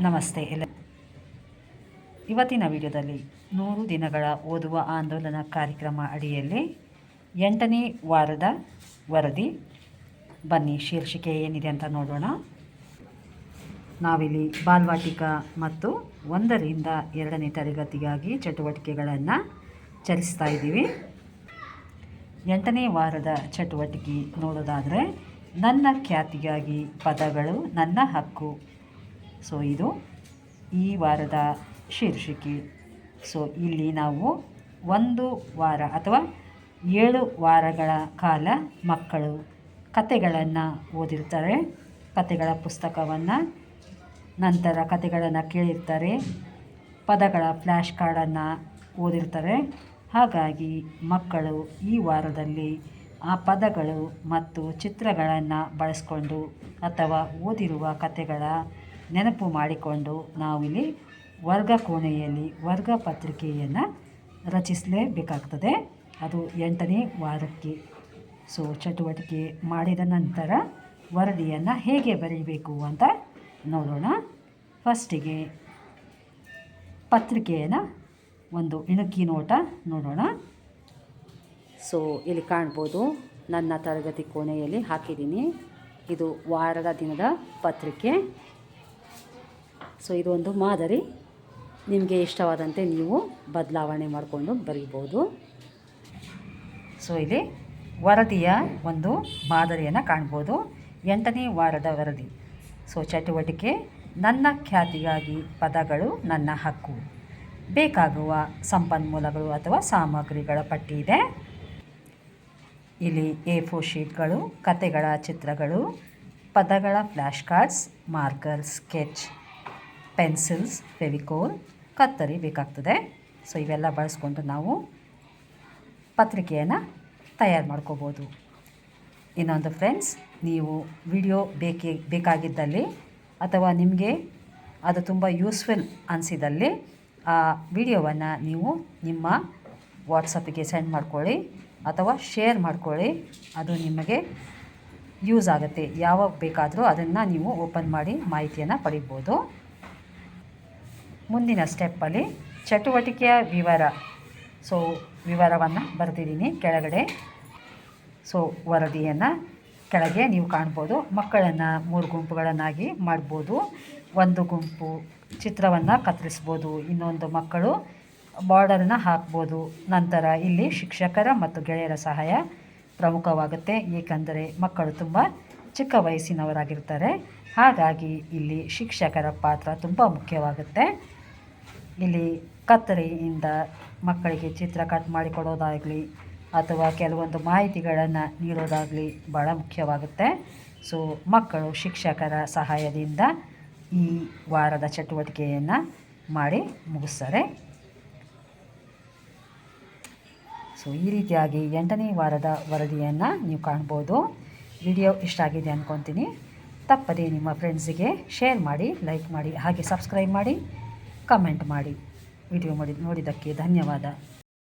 ನಮಸ್ತೆ ಎಲ್ಲ ಇವತ್ತಿನ ವಿಡಿಯೋದಲ್ಲಿ ನೂರು ದಿನಗಳ ಓದುವ ಆಂದೋಲನ ಕಾರ್ಯಕ್ರಮ ಅಡಿಯಲ್ಲಿ ಎಂಟನೇ ವಾರದ ವರದಿ. ಬನ್ನಿ, ಶೀರ್ಷಿಕೆ ಏನಿದೆ ಅಂತ ನೋಡೋಣ. ನಾವಿಲ್ಲಿ ಬಾಲ್ವಾಟಿಕ ಮತ್ತು ಒಂದರಿಂದ ಎರಡನೇ ತರಗತಿಗಾಗಿ ಚಟುವಟಿಕೆಗಳನ್ನು ಚಲಿಸ್ತಾ ಇದ್ದೀವಿ. ಎಂಟನೇ ವಾರದ ಚಟುವಟಿಕೆ ನೋಡೋದಾದರೆ, ನನ್ನ ಖ್ಯಾತಿಗಾಗಿ ಪದಗಳು, ನನ್ನ ಹಕ್ಕು ಸೊ ಇದು ಈ ವಾರದ ಶೀರ್ಷಿಕೆ. ಸೊ ಇಲ್ಲಿ ನಾವು ಒಂದು ವಾರ ಅಥವಾ ಏಳು ವಾರಗಳ ಕಾಲ ಮಕ್ಕಳು ಕತೆಗಳನ್ನು ಓದಿರ್ತಾರೆ. ಕತೆಗಳ ಪುಸ್ತಕವನ್ನು ನಂತರ ಕತೆಗಳನ್ನು ಕೇಳಿರ್ತಾರೆ. ಪದಗಳ ಫ್ಲ್ಯಾಶ್ ಕಾರ್ಡನ್ನು ಓದಿರ್ತಾರೆ. ಹಾಗಾಗಿ ಮಕ್ಕಳು ಈ ವಾರದಲ್ಲಿ ಆ ಪದಗಳು ಮತ್ತು ಚಿತ್ರಗಳನ್ನು ಬಳಸ್ಕೊಂಡು ಅಥವಾ ಓದಿರುವ ಕತೆಗಳ ನೆನಪು ಮಾಡಿಕೊಂಡು ನಾವಿಲ್ಲಿ ವರ್ಗ ಕೋಣೆಯಲ್ಲಿ ವರ್ಗ ಪತ್ರಿಕೆಯನ್ನು ರಚಿಸಲೇಬೇಕಾಗ್ತದೆ. ಅದು ಎಂಟನೇ ವಾರಕ್ಕೆ. ಸೊ ಚಟುವಟಿಕೆ ಮಾಡಿದ ನಂತರ ವರದಿಯನ್ನು ಹೇಗೆ ಬರೀಬೇಕು ಅಂತ ನೋಡೋಣ. ಫಸ್ಟಿಗೆ ಪತ್ರಿಕೆಯನ್ನು ಒಂದು ಇಣುಕಿ ನೋಟ ನೋಡೋಣ. ಸೊ ಇಲ್ಲಿ ಕಾಣ್ಬೋದು. ನನ್ನ ತರಗತಿ ಕೋಣೆಯಲ್ಲಿ ಹಾಕಿದ್ದೀನಿ. ಇದು ವಾರದ ದಿನದ ಪತ್ರಿಕೆ. ಸೊ ಇದು ಒಂದು ಮಾದರಿ. ನಿಮಗೆ ಇಷ್ಟವಾದಂತೆ ನೀವು ಬದಲಾವಣೆ ಮಾಡಿಕೊಂಡು ಬರೀಬೋದು. ಸೊ ಇಲ್ಲಿ ವರದಿಯ ಒಂದು ಮಾದರಿಯನ್ನು ಕಾಣ್ಬೋದು. ಎಂಟನೇ ವಾರದ ವರದಿ. ಸೊ ಚಟುವಟಿಕೆ, ನನ್ನ ಖ್ಯಾತಿಗಾಗಿ ಪದಗಳು ನನ್ನ ಹಕ್ಕು. ಬೇಕಾಗುವ ಸಂಪನ್ಮೂಲಗಳು ಅಥವಾ ಸಾಮಗ್ರಿಗಳ ಪಟ್ಟಿ ಇದೆ ಇಲ್ಲಿ ಎ ಫೋರ್ ಶೀಟ್ಗಳು, ಕತೆಗಳ ಚಿತ್ರಗಳು, ಪದಗಳ flash cards, marker, sketch. Pencils, Fevicol, ಕತ್ತರಿ ಬೇಕಾಗ್ತದೆ. ಸೊ ಇವೆಲ್ಲ ಬಳಸ್ಕೊಂಡು ನಾವು ಪತ್ರಿಕೆಯನ್ನು ತಯಾರು ಮಾಡ್ಕೋಬೋದು. ಇನ್ನೊಂದು ಫ್ರೆಂಡ್ಸ್ ನೀವು ವಿಡಿಯೋ ಬೇಕೇ, ಬೇಕಾಗಿದ್ದಲ್ಲಿ ಅಥವಾ ನಿಮಗೆ ಅದು ತುಂಬ ಯೂಸ್ಫುಲ್ ಅನಿಸಿದಲ್ಲಿ, ಆ ವಿಡಿಯೋವನ್ನು ನೀವು ನಿಮ್ಮ ವಾಟ್ಸಪ್ಪಿಗೆ ಸೆಂಡ್ ಮಾಡ್ಕೊಳ್ಳಿ ಅಥವಾ ಶೇರ್ ಮಾಡ್ಕೊಳ್ಳಿ. ಅದು ನಿಮಗೆ ಯೂಸ್ ಆಗುತ್ತೆ. ಯಾವಾಗ ಬೇಕಾದರೂ ಅದನ್ನು ನೀವು ಓಪನ್ ಮಾಡಿ ಮಾಹಿತಿಯನ್ನು ಪಡಿಬೋದು. ಮುಂದಿನ ಸ್ಟೆಪ್ಪಲ್ಲಿ ಚಟುವಟಿಕೆಯ ವಿವರ. ಸೊ ವಿವರವನ್ನು ಬರೆದಿದ್ದೀನಿ ಕೆಳಗಡೆ. ಸೊ ವರದಿಯನ್ನು ಕೆಳಗೆ ನೀವು ಕಾಣ್ಬೋದು. ಮಕ್ಕಳನ್ನು ಮೂರು ಗುಂಪುಗಳನ್ನಾಗಿ ಮಾಡ್ಬೋದು. ಒಂದು ಗುಂಪು ಚಿತ್ರವನ್ನು ಕತ್ತರಿಸ್ಬೋದು. ಇನ್ನೊಂದು ಮಕ್ಕಳು ಬಾರ್ಡರನ್ನು ಹಾಕ್ಬೋದು. ನಂತರ ಇಲ್ಲಿ ಶಿಕ್ಷಕರ ಮತ್ತು ಗೆಳೆಯರ ಸಹಾಯ ಪ್ರಮುಖವಾಗುತ್ತೆ. ಏಕೆಂದರೆ ಮಕ್ಕಳು ತುಂಬ ಚಿಕ್ಕ ವಯಸ್ಸಿನವರಾಗಿರ್ತಾರೆ. ಹಾಗಾಗಿ ಇಲ್ಲಿ ಶಿಕ್ಷಕರ ಪಾತ್ರ ತುಂಬ ಮುಖ್ಯವಾಗುತ್ತೆ. ಇಲ್ಲಿ ಕತ್ತರಿಯಿಂದ ಮಕ್ಕಳಿಗೆ ಚಿತ್ರ ಕಟ್ ಮಾಡಿ ಕೊಡೋದಾಗಲಿ ಅಥವಾ ಕೆಲವೊಂದು ಮಾಹಿತಿಗಳನ್ನು ನೀಡೋದಾಗಲಿ ಭಾಳ ಮುಖ್ಯವಾಗುತ್ತೆ. ಸೊ ಮಕ್ಕಳು ಶಿಕ್ಷಕರ ಸಹಾಯದಿಂದ ಈ ವಾರದ ಚಟುವಟಿಕೆಯನ್ನು ಮಾಡಿ ಮುಗಿಸ್ತಾರೆ. ಸೊ ಈ ರೀತಿಯಾಗಿ ಎಂಟನೇ ವಾರದ ವರದಿಯನ್ನು ನೀವು ಕಾಣ್ಬೋದು. ವಿಡಿಯೋ ಇಷ್ಟ ಆಗಿದೆ ಅಂದ್ಕೊತೀನಿ ತಪ್ಪದೇ ನಿಮ್ಮ ಫ್ರೆಂಡ್ಸಿಗೆ ಶೇರ್ ಮಾಡಿ ಲೈಕ್ ಮಾಡಿ, ಹಾಗೆ ಸಬ್ಸ್ಕ್ರೈಬ್ ಮಾಡಿ. ಕಮೆಂಟ್ ಮಾಡಿ ವಿಡಿಯೋ ಮಾಡಿ ನೋಡಿದ್ದಕ್ಕೆ ಧನ್ಯವಾದ.